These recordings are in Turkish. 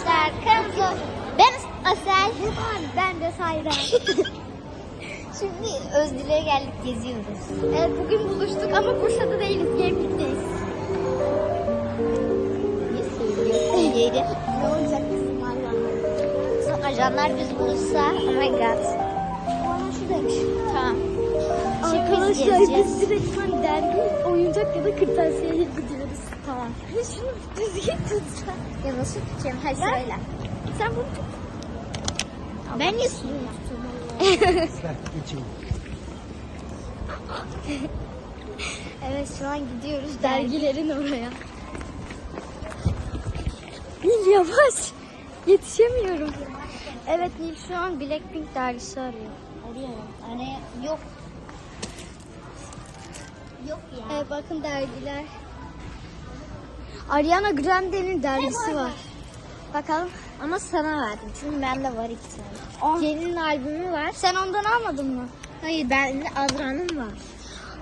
arkadaşlar. Kanalımıza ben Asel. Ben de Sayra. Şimdi Özdilek'e geldik geziyoruz. Evet bugün buluştuk ama Bursa'da değiliz. Gemlik'teyiz. Ne söylüyor? Yeri. Ne olacak bizim valla. Ajanlar biz bulursa oh my god. Bana şuradaymış. Tamam. Arkadaşlar biz direktmen dergi, oyuncak ya da kırtasiyeye gidiyoruz. Tamam. Şunu düzgün tutsa. Ya nasıl tutacağım? Hadi söyle. Sen bunu tut. Ben niye sunuyorum? Evet şu an gidiyoruz dergilerin oraya. Nil yavaş. Yetişemiyorum. Evet Nil şu an Blackpink dergisi arıyor. Arıyorum. Hani yok. Yok ya. Evet bakın dergiler. Ariana Grande'nin dergisi var. Bakalım. Ama sana verdim. Çünkü bende var iki tane. Aa, Jen'in albümü var. sen ondan almadın mı? Hayır bende Adra'nın var.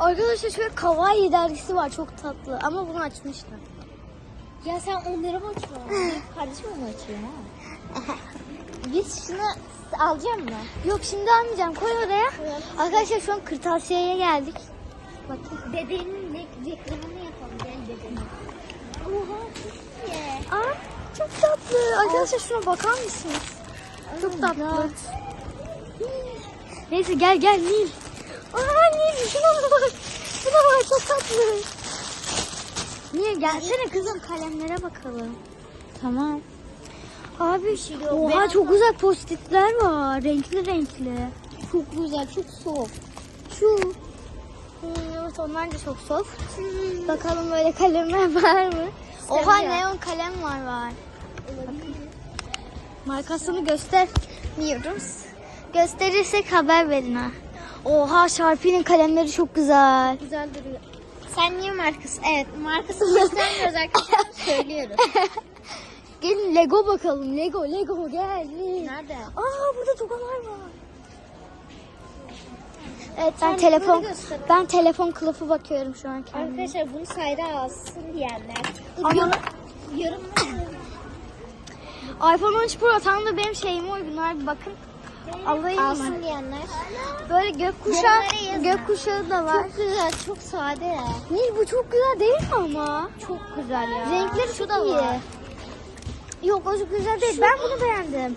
Arkadaşlar şöyle Kawaii dergisi var çok tatlı ama bunu açmışlar. Ya sen onlara bakma. Kardeşim onu açıyor ha. Biz şunu alacağım mı? Yok şimdi almayacağım koy oraya. Evet. Arkadaşlar şu an kırtasiyeye geldik. Bakın. Dedenin re- reklamını yapalım. Gel dedenin. Aa çok tatlı. Arkadaşlar şuna bakar mısınız? Çok tatlı. Neyse gel gel Nil. Aa Nil şuna bak. Şuna bak çok tatlı. Niye gelsene kızım kalemlere bakalım. Tamam. Abi yok. oha çok güzel postitler var. Renkli renkli. Çok güzel, çok soft. Şu. Hmm, evet onlar da çok soft. Bakalım böyle kalemler var mı? Oha neon kalem var var. Markasını göstermiyoruz. Gösterirsek haber verin ha. Oha Sharpie'nin kalemleri çok güzel. Güzel duruyor. Sen niye markası? Evet, markasını göstermiyoruz arkadaşlar. Söylüyoruz. Gelin Lego bakalım. Lego, Lego gelin. Nerede? Aa burada tokalar var. Evet ben telefon ben telefon kılıfı bakıyorum şu an kendime. Arkadaşlar bunu sayda alsın diyenler. Ama- Yorum, yorumlar. iPhone 13 Pro tam da benim şeyime uygun abi bakın. Alayım mı? alsın diyenler. Böyle gökkuşağı, gökkuşağı da var. Çok güzel, çok sade. Nil bu çok güzel değil mi ama? Çok güzel ya. Renkleri Şu çok iyi. Yok o çok güzel değil. Ben bunu beğendim.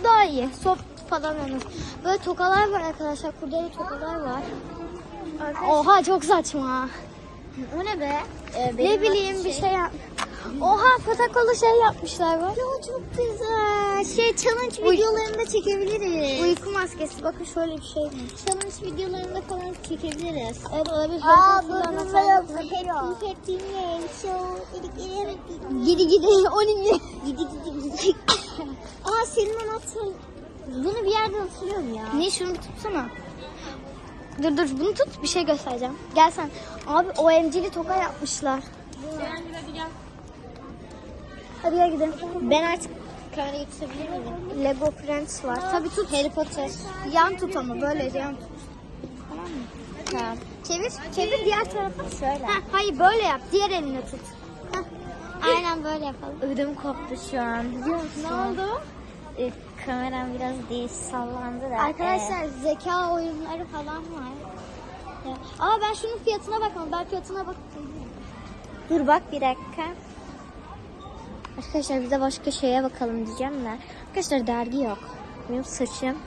Bu daha iyi. Soft falan yalnız. Böyle tokalar var arkadaşlar. Kurdele tokalar var. Oha çok saçma. O ne be? Ee, ne bileyim bir şey yap. Oha protokolu şey yapmışlar bak. Ya çok güzel. Şey challenge Uy- videolarını da çekebiliriz. Uyku maskesi. Bakın şöyle bir şey. Challenge videolarını da falan çekebiliriz. Evet olabilir. Aa Harry bu Potter'dan da falan. yok. Happy happy show. Gidi gidi. O ne? Gidi gidi gidi. Aa senin anahtarın. Bunu bir yerden hatırlıyorum ya. Ne şunu bir tutsana. Dur dur bunu tut bir şey göstereceğim. Gel sen. Abi OMG'li toka yapmışlar. Hadi gel gidelim. Ben artık kamerayı tutabilir miyim? Lego Friends var. Tabii tut. Harry Potter. Yan tut ama böyle yan tut. Tamam mı? Tamam. Çevir. Çevir diğer tarafa. Şöyle. Heh, hayır böyle yap. Diğer eline tut. Heh. Aynen böyle yapalım. Ödüm koptu şu an biliyor musun? Ne oldu? Ee, kameram biraz değiş sallandı da. Arkadaşlar zeka oyunları falan var. Ya. Aa ben şunun fiyatına bakmadım. Ben fiyatına bak. Ee, dur bak bir dakika. Arkadaşlar bir de başka şeye bakalım diyeceğim de. Arkadaşlar dergi yok. Benim saçım.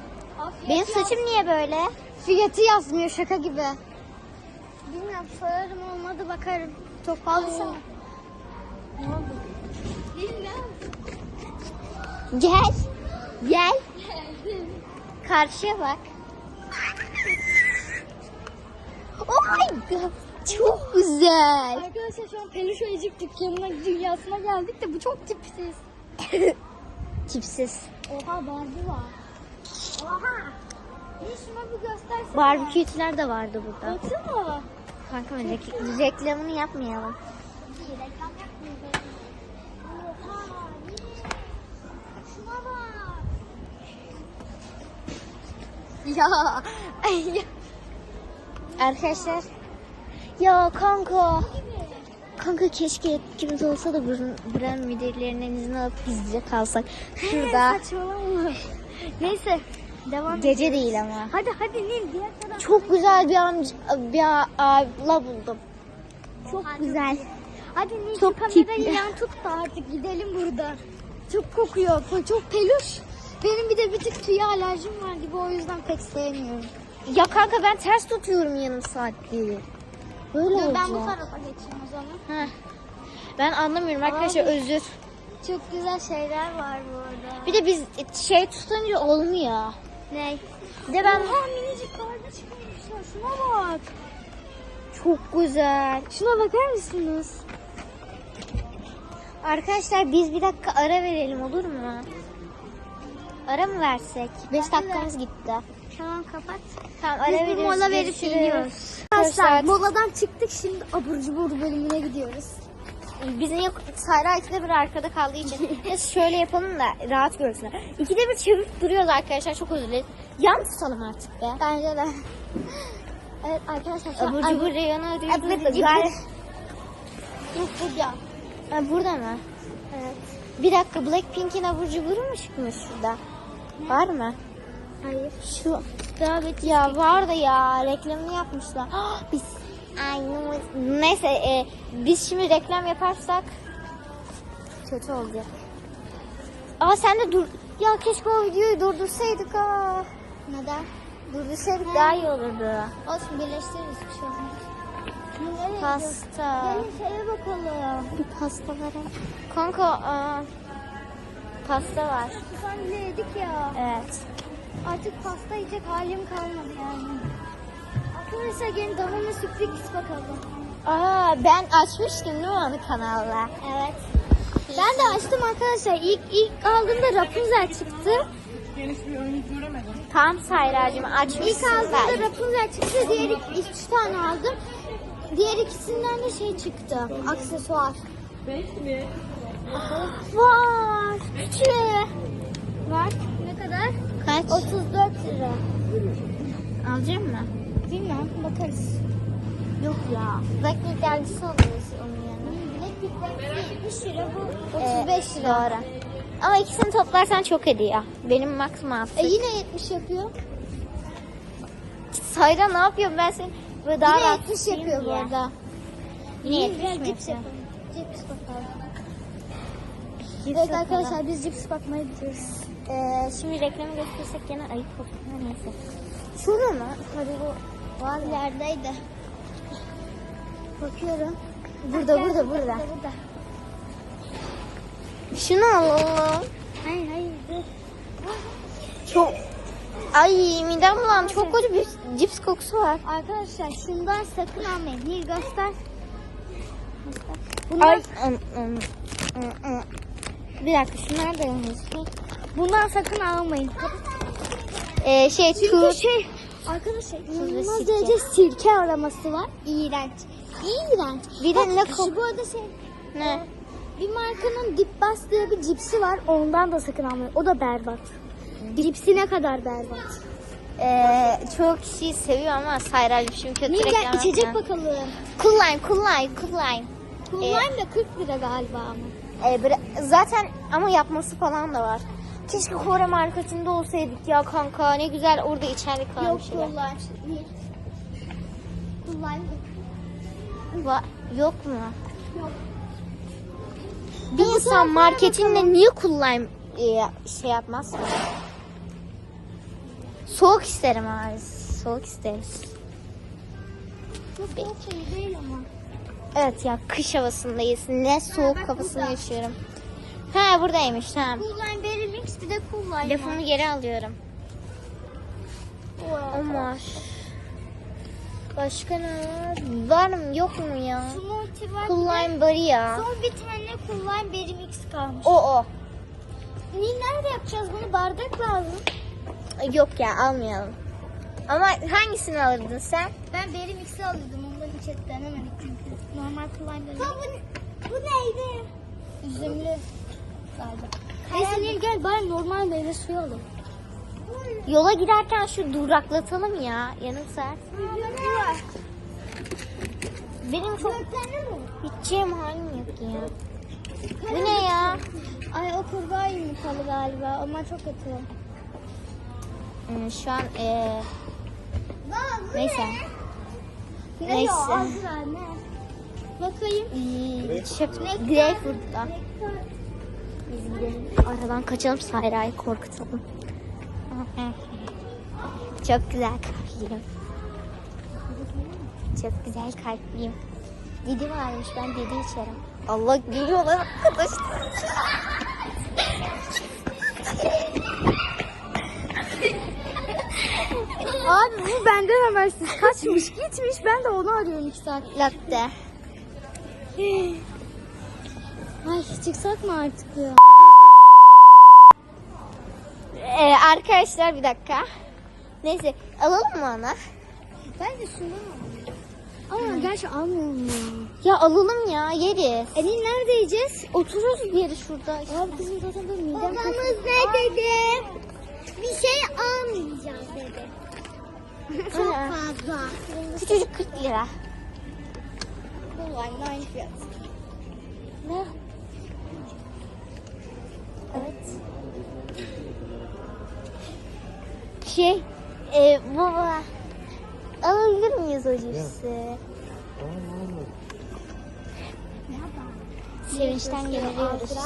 Benim saçım niye böyle? Fiyatı yazmıyor şaka gibi. Bilmiyorum sorarım olmadı bakarım. Çok pahalı. Ne oldu? Gel. Gel. Karşıya bak. Oh my god. Çok güzel. Arkadaşlar şu an peluş ayıcık dükkanına dünyasına geldik de bu çok tipsiz. Tipsiz. Oha Barbie var. Oha. Ne şuna bir göstersene. Barbekütler de vardı burada. Baksana. Kanka rek- reklamını yapmayalım. Reklam yapmıyor. Oha. Şuna bak. Ya. Arkadaşlar. Ya kanka. Kanka keşke yetkimiz olsa da buranın, buranın müdürlerinden izin alıp gizlice kalsak. Şurada. Saçmalama. Neyse. Devam Gece değil ama. Hadi hadi Nil diğer taraf. Çok güzel bir amca, bir abla buldum. Çok güzel. Hadi Nil Çok şu kamerayı yan tut da artık gidelim buradan. Çok kokuyor. Çok peluş. Benim bir de bir tık tüye alerjim var gibi o yüzden pek sevmiyorum. Ya kanka ben ters tutuyorum yarım saattir. Böyle olacak. ben bu tarafa geçeyim o zaman. Heh. Ben anlamıyorum arkadaşlar Abi. özür. Çok güzel şeyler var burada. Bir de biz şey tutunca olmuyor. Ne? Bir de ben Oha minicik kardeş koymuşlar. Şuna bak. çok güzel. Şuna bakar mısınız? Arkadaşlar biz bir dakika ara verelim olur mu? Ara mı versek? 5 Hadi dakikamız gitti. Tamam kapat. Tamam ara Biz bir veriyoruz. mola verip Görüşürüz. iniyoruz. Arkadaşlar moladan çıktık şimdi abur cubur bölümüne gidiyoruz. bizim yok Sayra ikide bir arkada kaldığı için biz şöyle yapalım da rahat görsünler. İkide bir çevirip duruyoruz arkadaşlar çok özür dileriz. Yan tutalım artık be. Bence de. Evet arkadaşlar şu an Abur cubur reyonu Abur arıyoruz. cubur. Gayet- Yok burada. Ha, burada mı? Evet. Bir dakika Blackpink'in abur cuburu mu çıkmış şurada? Var mı? Hayır. Şu ya var da ya reklamını yapmışlar. biz Ay, no- neyse e, biz şimdi reklam yaparsak kötü olacak. Aa sen de dur. Ya keşke o videoyu durdursaydık ha. Neden? Durdursaydık daha iyi olurdu. Olsun birleştiririz bir şey olmaz. Nereye? Pasta. Gelin şeye bakalım. Bir pasta ha. Kanka aa, pasta var. Sen bile yedik ya. Evet. Artık pasta yiyecek halim kalmadı yani. Arkadaşlar gelin Danone sürpriz bakalım. Aa ben açmıştım değil mi onu kanalda? Evet. Ben de açtım arkadaşlar. İlk ilk aldığımda Rapunzel çıktı. Tam Sayracığım açmışsın İlk aldığımda belki. Rapunzel çıktı. Diğer iki, üç tane aldım. Diğer ikisinden de şey çıktı. Aksesuar. Var. Küçüğü. Var. Ne kadar? Kaç? 34 lira. Alacak mı? Bilmem bakarız. Yok ya. Blackpink dergisi alıyoruz onun yanına. Blackpink'ten 70 lira bu. Ee, 35 lira. Doğru. Ama ikisini toplarsan çok hediye. Benim maksimum altı. E yine 70 yapıyor. Sayra ne yapıyor ben seni böyle daha yine rahat 70 tutayım yapıyor bu diye. arada. Yine 70 Biraz mi cips yapıyor? yapalım. Cips bakalım. Cips Evet arkadaşlar biz cips bakmaya gidiyoruz. Ee, şimdi reklamı göstersek gene ayıp olur. Neyse. Şurada mı? Haribo Var ilerideydi. Bakıyorum. Burada, burada, burada. burada. Şunu alalım. Hayır hayır dur. Çok Ay midem bulandı. Çok kötü bir cips kokusu var. Arkadaşlar şundan sakın almayın. Nil göster. Bundan, Ay. ım, ım, ım, ım. Bir dakika şunlar da bundan sakın almayın. Ee, şey tur. şey arkadaşlar inanılmaz derece sirke aroması var. İğrenç. İğrenç. Bir de kok- bu arada şey Ne? bir markanın Dip Bas diye bir cipsi var. Ondan da sakın almayın. O da berbat. Cipsi ne kadar berbat. Ee, çok kişi seviyor ama Sayra'cığım şimdi kötü Nil gel reklam içecek bakalım. Cool lime, cool lime, cool lime. Cool Lime de 40 lira galiba ama. Bre- zaten ama yapması falan da var. Keşke Kore markasında olsaydık ya kanka. Ne güzel orada içerdik falan Yok bir şeyler. Va- yok mu? yok. Bir insan marketinde niye lime e, şey yapmaz ki? Soğuk isterim abi. Soğuk isteriz. Çok soğuk şey değil ama. Evet ya kış havasındayız. Ne soğuk bak havasını burada. yaşıyorum. Ha buradaymış tamam. Lime Berry Mix bir de Lime Lafımı geri alıyorum. var. Ama başka ne var? Var mı yok mu ya? Smoothie var. Bari ya. Son bir tane Lime Berry Mix kalmış. O o. Nil nerede yapacağız bunu? Bardak lazım. Yok ya almayalım. Ama hangisini alırdın sen? Ben Berry Mix'i alıyordum. Hiç et denemedik çünkü. Normal Cool Lime Berry. bu, bu neydi? Üzümlü galiba. Neyse Nil gel bari normal meyve suyu alalım. Yola giderken şu duraklatalım ya. Yarım saat. Benim çok gideceğim halim yok ya. Bu ne ya? Ay o kurbağa yumurtalı galiba. Onlar çok kötü. Ee, şu an ee, neyse. Ne Neyse. o? Azra ne? Bakayım. Ee, Çöp Greyfurt'ta. Biz gidelim. Aradan kaçalım Sayra'yı korkutalım. Çok güzel kalpliyim. Çok güzel kalpliyim. Didi varmış ben Didi içerim. Allah geliyorlar arkadaşlar. Abi bu benden habersiz kaçmış gitmiş. Ben de onu arıyorum iki saat. Latte. Ay çıksak mı artık ya? Ee, arkadaşlar bir dakika. Neyse alalım mı onu? Bence şunu Ama gerçi almıyorum ya. Ya alalım ya yeriz. Elin nerede yiyeceğiz? Otururuz bir yere şurada. Abi kızım zaten böyle midem Babamız ne dedi? Bir şey almayacağız dedi. Çok fazla. Küçücük 40 lira. Bu var aynı fiyat. Ne? Evet. Şey, e, baba. Alabilir miyiz o cipsi? Sevinçten geliriyoruz.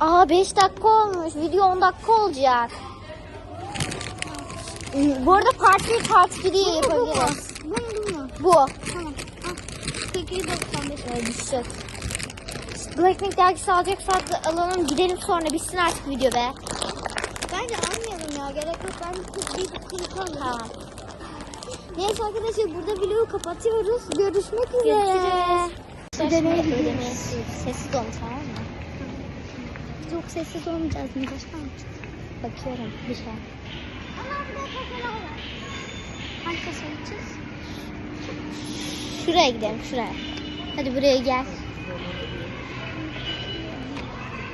Aa 5 dakika olmuş. Video 10 dakika olacak. Bu arada part 1 part 2'yi yapabiliriz. Bu mu bu mu? Bu. Tamam. Al. 895 Böyle düşecek. Blackpink dergisi alacaksak da alalım gidelim sonra bitsin artık video be. Bence almayalım ya. Gerek yok. Ben bir kırık alayım. Tamam. Neyse arkadaşlar burada vlogu kapatıyoruz. Görüşmek üzere. Ödemeyi gidiyoruz. Sessiz olun tamam mı? Çok sessiz olmayacağız. Miroş Bakıyorum bir şey. Kasaya gideceğiz? Şuraya gidelim şuraya. Hadi buraya gel.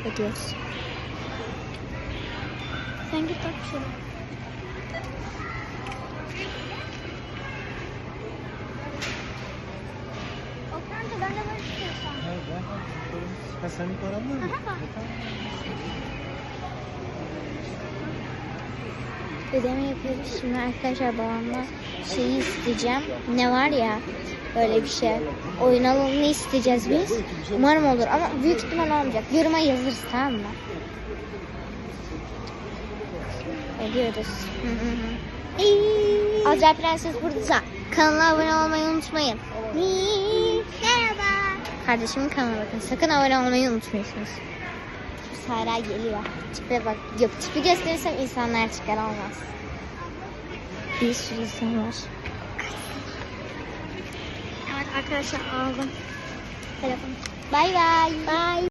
Gidiyoruz. Sen git bak şuraya. Ha sen var mı? Aha, var. Ödeme yapıyoruz. Şimdi arkadaşlar babamla şeyi isteyeceğim. Ne var ya böyle bir şey. Oyun alanını isteyeceğiz biz. Umarım olur ama büyük ihtimal olmayacak. Yoruma yazırız tamam mı? Ediyoruz. Azra Prenses buradaysa kanala abone olmayı unutmayın. Merhaba. Kardeşimin kanalına bakın. Sakın abone olmayı unutmuyorsunuz. Sara geliyor. Tipe bak. Yok tipi gösterirsem insanlar çıkar olmaz. Bir sürü insan var. Evet arkadaşlar aldım. Telefonu. Bay bay. Bay.